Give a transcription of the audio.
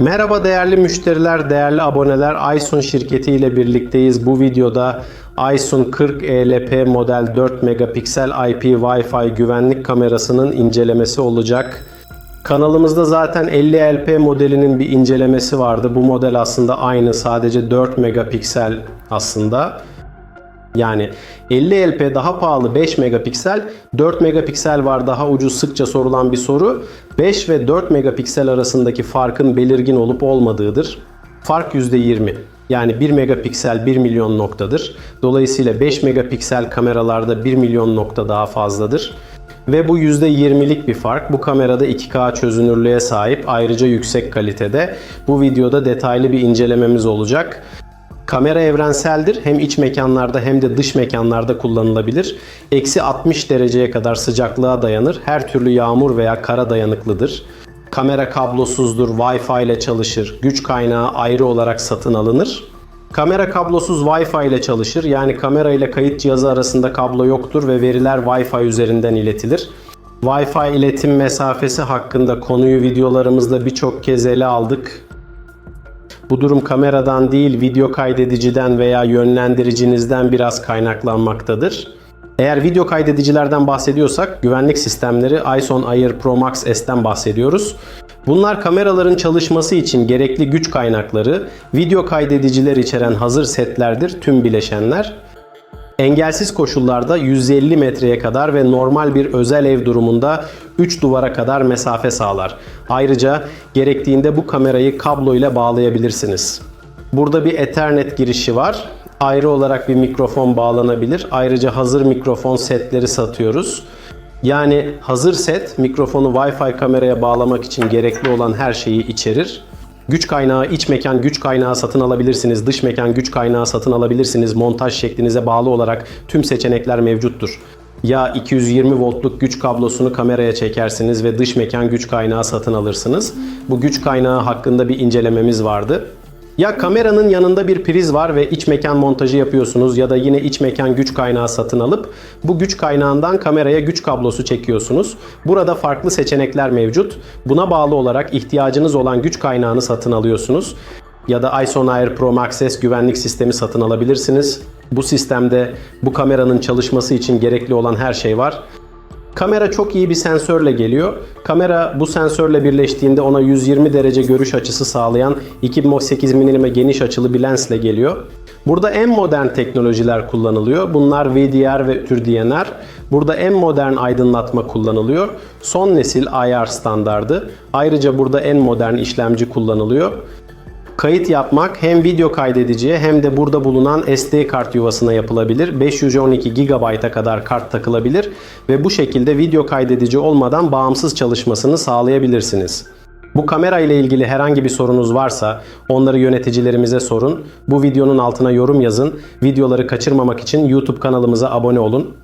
Merhaba değerli müşteriler, değerli aboneler. Aysun şirketi ile birlikteyiz. Bu videoda Aysun 40 ELP model 4 megapiksel IP Wi-Fi güvenlik kamerasının incelemesi olacak. Kanalımızda zaten 50 LP modelinin bir incelemesi vardı. Bu model aslında aynı sadece 4 megapiksel aslında. Yani 50 LP daha pahalı 5 megapiksel, 4 megapiksel var daha ucuz sıkça sorulan bir soru. 5 ve 4 megapiksel arasındaki farkın belirgin olup olmadığıdır. Fark %20. Yani 1 megapiksel 1 milyon noktadır. Dolayısıyla 5 megapiksel kameralarda 1 milyon nokta daha fazladır. Ve bu %20'lik bir fark. Bu kamerada 2K çözünürlüğe sahip ayrıca yüksek kalitede. Bu videoda detaylı bir incelememiz olacak. Kamera evrenseldir. Hem iç mekanlarda hem de dış mekanlarda kullanılabilir. Eksi 60 dereceye kadar sıcaklığa dayanır. Her türlü yağmur veya kara dayanıklıdır. Kamera kablosuzdur, Wi-Fi ile çalışır. Güç kaynağı ayrı olarak satın alınır. Kamera kablosuz Wi-Fi ile çalışır. Yani kamera ile kayıt cihazı arasında kablo yoktur ve veriler Wi-Fi üzerinden iletilir. Wi-Fi iletim mesafesi hakkında konuyu videolarımızda birçok kez ele aldık. Bu durum kameradan değil, video kaydediciden veya yönlendiricinizden biraz kaynaklanmaktadır. Eğer video kaydedicilerden bahsediyorsak güvenlik sistemleri iSon Air Pro Max S'ten bahsediyoruz. Bunlar kameraların çalışması için gerekli güç kaynakları, video kaydediciler içeren hazır setlerdir tüm bileşenler. Engelsiz koşullarda 150 metreye kadar ve normal bir özel ev durumunda 3 duvara kadar mesafe sağlar. Ayrıca gerektiğinde bu kamerayı kablo ile bağlayabilirsiniz. Burada bir Ethernet girişi var. Ayrı olarak bir mikrofon bağlanabilir. Ayrıca hazır mikrofon setleri satıyoruz. Yani hazır set mikrofonu Wi-Fi kameraya bağlamak için gerekli olan her şeyi içerir. Güç kaynağı, iç mekan güç kaynağı satın alabilirsiniz. Dış mekan güç kaynağı satın alabilirsiniz. Montaj şeklinize bağlı olarak tüm seçenekler mevcuttur. Ya 220 voltluk güç kablosunu kameraya çekersiniz ve dış mekan güç kaynağı satın alırsınız. Bu güç kaynağı hakkında bir incelememiz vardı. Ya kameranın yanında bir priz var ve iç mekan montajı yapıyorsunuz ya da yine iç mekan güç kaynağı satın alıp bu güç kaynağından kameraya güç kablosu çekiyorsunuz. Burada farklı seçenekler mevcut. Buna bağlı olarak ihtiyacınız olan güç kaynağını satın alıyorsunuz. Ya da iSon Air Pro Max S güvenlik sistemi satın alabilirsiniz. Bu sistemde bu kameranın çalışması için gerekli olan her şey var. Kamera çok iyi bir sensörle geliyor. Kamera bu sensörle birleştiğinde ona 120 derece görüş açısı sağlayan 2.8 mm geniş açılı bir lensle geliyor. Burada en modern teknolojiler kullanılıyor. Bunlar VDR ve tür DNR. Burada en modern aydınlatma kullanılıyor. Son nesil IR standardı. Ayrıca burada en modern işlemci kullanılıyor. Kayıt yapmak hem video kaydediciye hem de burada bulunan SD kart yuvasına yapılabilir. 512 GB'a kadar kart takılabilir ve bu şekilde video kaydedici olmadan bağımsız çalışmasını sağlayabilirsiniz. Bu kamera ile ilgili herhangi bir sorunuz varsa onları yöneticilerimize sorun. Bu videonun altına yorum yazın. Videoları kaçırmamak için YouTube kanalımıza abone olun.